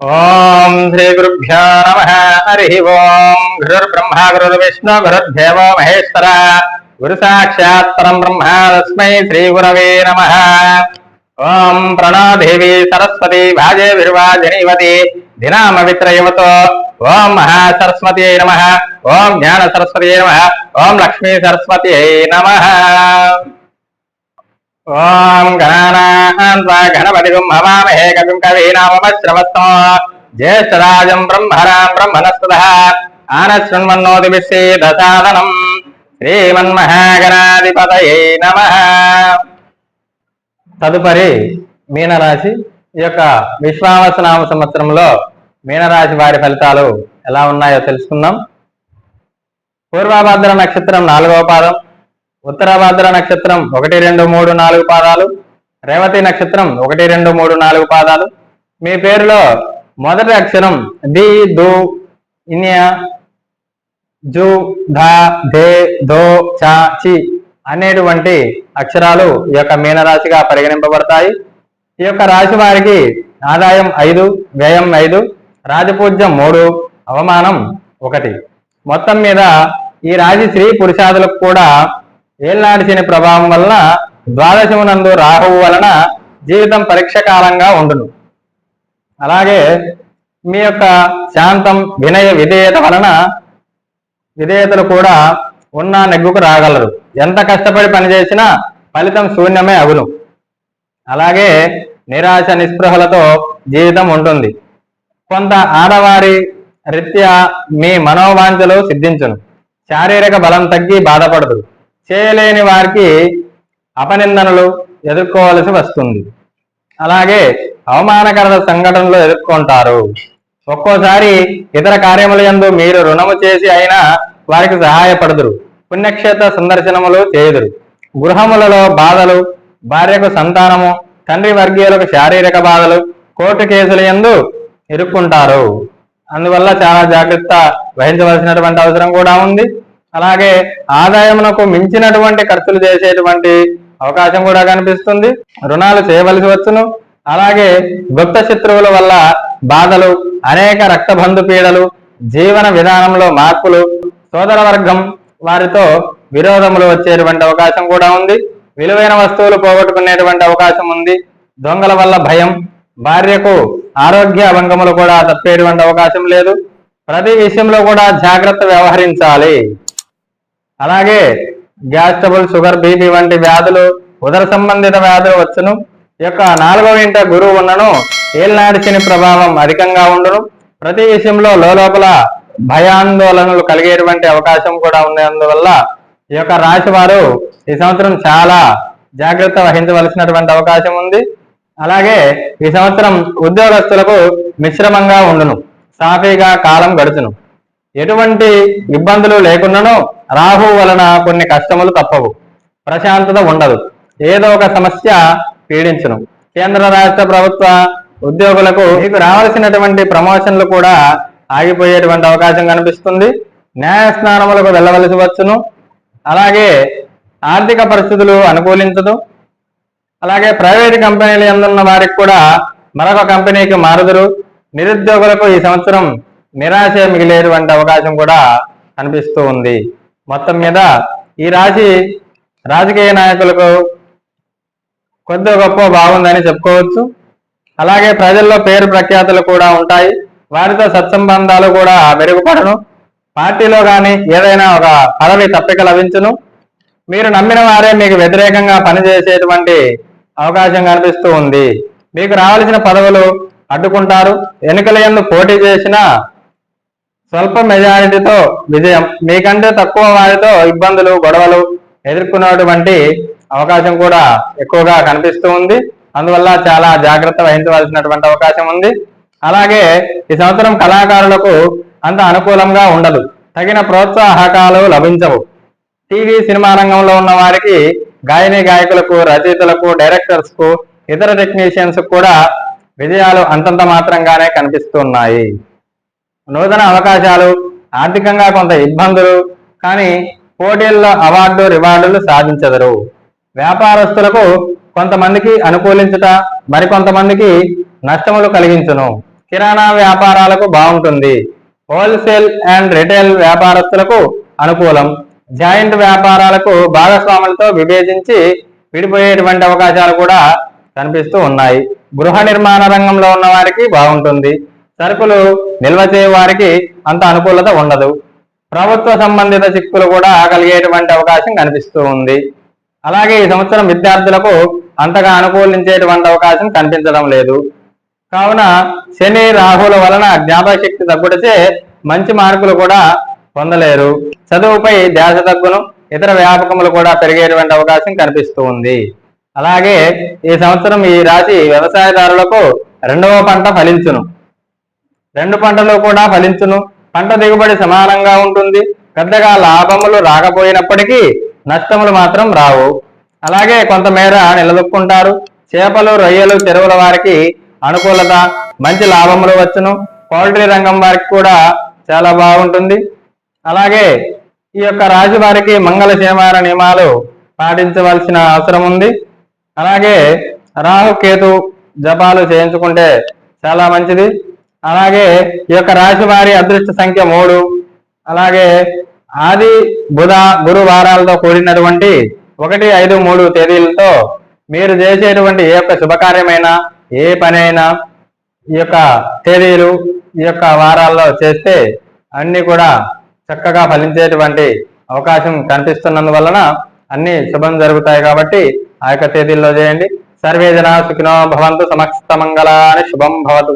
ఓం శ్రీ గురుభ్యో నమ. హరి ఓం. గురుర్బ్రహ్మ గురుర్విష్ణు గురుర్దేవో మహేశ్వర. గురు సాక్షాత్ పరం బ్రహ్మ తస్మై శ్రీ గురవే నమ. ఓం ప్రణోదేవి సరస్వతి భాజే విర్వాజనీవతి దినామ విత్రయవతో ఓం మహా సరస్వతి నమ. ఓం జ్ఞాన సరస్వతి నమ. ఓం లక్ష్మీ సరస్వతి నమ. ఓం గణానా గణపతిగం హవామహే కవిం కవీనామశ్రవస్తో జ్యేష్ఠరాజం బ్రహ్మరాం బ్రహ్మణస్పద ఆనశృణ్వన్నోతి విశ్వేదసాదనం శ్రీమన్మహాగణాధిపతయే నమ. తదుపరి మీనరాశి. ఈ యొక్క విశ్వావసనామ సంవత్సరంలో మీనరాశి వారి ఫలితాలు ఎలా ఉన్నాయో తెలుసుకుందాం. పూర్వభద్ర నక్షత్రం నాలుగవ పాదం ఉత్తరభద్ర నక్షత్రం ఒకటి రెండు మూడు నాలుగు పాదాలు రేవతి నక్షత్రం ఒకటి రెండు మూడు నాలుగు పాదాలు. మీ పేరులో మొదటి అక్షరం ది దు ఇన్య జు ధ ధే ధో చ చి. అనేటువంటి అక్షరాలు ఈ యొక్క మీనరాశిగా పరిగణింపబడతాయి. ఈ యొక్క రాశి వారికి ఆదాయం ఐదు వ్యయం ఐదు రాజపూజ్యం మూడు అవమానం ఒకటి. మొత్తం మీద ఈ రాశి స్త్రీ పురుషాదులకు కూడా ఏళ్ళనాటి శని ప్రభావం వలన ద్వాదశమునందు రాహువు వలన జీవితం పరీక్ష కాలంగా ఉండును. అలాగే మీ యొక్క శాంతం వినయ విధేయత వలన విధేయతలు కూడా ఉన్న నెగ్గుకు రాగలరు. ఎంత కష్టపడి పనిచేసినా ఫలితం శూన్యమే అగును. అలాగే నిరాశ నిస్పృహలతో జీవితం ఉంటుంది. కొంత ఆడవారి రీత్యా మీ మనోవాంఛలు సిద్ధించును. శారీరక బలం తగ్గి బాధపడదు. చేయలేని వారికి అపనిందనలు ఎదుర్కోవలసి వస్తుంది. అలాగే అవమానకర సంఘటనలు ఎదుర్కొంటారు. ఒక్కోసారి ఇతర కార్యముల యందు మీరు రుణము చేసి అయినా వారికి సహాయపడదురు. పుణ్యక్షేత్ర సందర్శనములు చేయుదురు. గృహములలో బాధలు భార్యకు సంతానము తండ్రి వర్గీయులకు శారీరక బాధలు కోర్టు కేసుల ఎందు ఇరుక్కుంటారు. అందువల్ల చాలా జాగ్రత్త వహించవలసినటువంటి అవసరం కూడా ఉంది. అలాగే ఆదాయమునకు మించినటువంటి ఖర్చులు చేసేటువంటి అవకాశం కూడా కనిపిస్తుంది. రుణాలు చేయవలసి వచ్చును అలాగే గుప్త శత్రువుల వల్ల బాధలు అనేక రక్తబంధు పీడలు జీవన విధానంలో మార్పులు సోదర వర్గం వారితో విరోధములు వచ్చేటువంటి అవకాశం కూడా ఉంది. విలువైన వస్తువులు పోగొట్టుకునేటువంటి అవకాశం ఉంది. దొంగల వల్ల భయం భార్యకు ఆరోగ్య భంగములు కూడా తప్పేటువంటి అవకాశం లేదు. ప్రతి విషయంలో కూడా జాగ్రత్త వ్యవహరించాలి. అలాగే గ్యాస్ ట్రబుల్ షుగర్ బీపీ వంటి వ్యాధులు ఉదర సంబంధిత వ్యాధులు వచ్చును. యొక్క నాలుగవ ఇంట గురువు ఉన్నను. ఏళ్ళనాటి ప్రభావం అధికంగా ఉండును. ప్రతి విషయంలో లోపల భయాందోళనలు కలిగేటువంటి అవకాశం కూడా ఉన్నందువల్ల ఈ యొక్క రాశి వారు ఈ సంవత్సరం చాలా జాగ్రత్త వహించవలసినటువంటి అవకాశం ఉంది. అలాగే ఈ సంవత్సరం ఉద్యోగస్తులకు మిశ్రమంగా ఉండును. సాఫీగా కాలం గడుచును. ఎటువంటి ఇబ్బందులు లేకుండాను రాహు వలన కొన్ని కష్టములు తప్పవు. ప్రశాంతత ఉండదు. ఏదో ఒక సమస్య పీడించును. కేంద్ర రాష్ట్ర ప్రభుత్వ ఉద్యోగులకు మీకు రావాల్సినటువంటి ప్రమోషన్లు కూడా ఆగిపోయేటువంటి అవకాశం కనిపిస్తుంది. న్యాయస్థానములకు వెళ్ళవలసి వచ్చును. అలాగే ఆర్థిక పరిస్థితులు అనుకూలించదు అలాగే ప్రైవేట్ కంపెనీలు ఎందున్న వారికి కూడా మరొక కంపెనీకి మారుదురు. నిరుద్యోగులకు ఈ సంవత్సరం నిరాశ మిగిలేటువంటి అవకాశం కూడా కనిపిస్తూ ఉంది. మొత్తం మీద ఈ రాశి రాజకీయ నాయకులకు కొద్ది గొప్ప బాగుందని చెప్పుకోవచ్చు. అలాగే ప్రజల్లో పేరు ప్రఖ్యాతులు కూడా ఉంటాయి. వారితో సత్సంబంధాలు కూడా మెరుగుపడను. పార్టీలో కానీ ఏదైనా ఒక పదవి తప్పిక లభించును. మీరు నమ్మిన వారే మీకు వ్యతిరేకంగా పనిచేసేటువంటి అవకాశం కనిపిస్తూ ఉంది. మీకు రావాల్సిన పదవులు అడ్డుకుంటారు. ఎన్నికల ఎందు పోటీ చేసిన స్వల్ప మెజారిటీతో విజయం మీకంటే తక్కువ వారితో ఇబ్బందులు గొడవలు ఎదుర్కొనేటువంటి అవకాశం కూడా ఎక్కువగా కనిపిస్తూ ఉంది. అందువల్ల చాలా జాగ్రత్త వహించవలసినటువంటి అవకాశం ఉంది. అలాగే ఈ సంవత్సరం కళాకారులకు అంత అనుకూలంగా ఉండదు. తగిన ప్రోత్సాహకాలు లభించవు. టీవీ సినిమా రంగంలో ఉన్న వారికి గాయని గాయకులకు రచయితలకు డైరెక్టర్స్కు ఇతర టెక్నీషియన్స్ కూడా విజయాలు అంతంత మాత్రంగానే కనిపిస్తున్నాయి. నూతన అవకాశాలు ఆర్థికంగా కొంత ఇబ్బందులు కానీ పోటీల్లో అవార్డు రివార్డులు సాధించదరు. వ్యాపారస్తులకు కొంతమందికి అనుకూలించుట మరికొంతమందికి నష్టములు కలిగించును. కిరాణా వ్యాపారాలకు బాగుంటుంది. హోల్సేల్ అండ్ రిటైల్ వ్యాపారస్తులకు అనుకూలం. జాయింట్ వ్యాపారాలకు భాగస్వాములతో విభేదించి విడిపోయేటువంటి అవకాశాలు కూడా కనిపిస్తూ ఉన్నాయి. గృహ నిర్మాణ రంగంలో ఉన్న వారికి బాగుంటుంది. సరుకులు నిల్వ చేయ వారికి అంత అనుకూలత ఉండదు. ప్రభుత్వ సంబంధిత చిక్కులు కూడా కలిగేటువంటి అవకాశం కనిపిస్తూ ఉంది. అలాగే ఈ సంవత్సరం విద్యార్థులకు అంతగా అనుకూలించేటువంటి అవకాశం కనిపించడం లేదు. కావున శని రాహుల వలన జ్ఞాపకశక్తి తగ్గుటచే మంచి మార్కులు కూడా పొందలేరు. చదువుపై ధ్యాస తగ్గును ఇతర వ్యాపకములు కూడా పెరిగేటువంటి అవకాశం కనిపిస్తూ ఉంది. అలాగే ఈ సంవత్సరం ఈ రాశి వ్యవసాయదారులకు రెండవ పంట ఫలించును. రెండు పంటలు కూడా ఫలించును. పంట దిగుబడి సమానంగా ఉంటుంది. పెద్దగా లాభములు రాకపోయినప్పటికీ నష్టములు మాత్రం రావు. అలాగే కొంతమేర నిలదొక్కుంటారు. చేపలు రొయ్యలు చెరువుల వారికి అనుకూలత మంచి లాభములు వచ్చును. పౌల్ట్రీ రంగం వారికి కూడా చాలా బాగుంటుంది. అలాగే ఈ యొక్క రాశి వారికి మంగళ క్షేమార నియమాలు పాటించవలసిన అవసరం ఉంది. అలాగే రాహు కేతు జపాలు చేయించుకుంటే చాలా మంచిది. అలాగే ఈ యొక్క రాశి వారి అదృష్ట సంఖ్య మూడు. అలాగే ఆది బుధ గురువారాలతో కూడినటువంటి ఒకటి ఐదు మూడు తేదీలతో మీరు చేసేటువంటి ఏ యొక్క శుభకార్యమైనా ఏ పనైనా ఈ యొక్క తేదీలు ఈ యొక్క వారాల్లో చేస్తే అన్ని కూడా చక్కగా ఫలించేటువంటి అవకాశం కనిపిస్తున్నందువలన అన్ని శుభం జరుగుతాయి కాబట్టి ఆ యొక్క తేదీల్లో చేయండి. సర్వేజన సుఖినో భవంతు సమస్త మంగళాన్ని శుభం భవతు.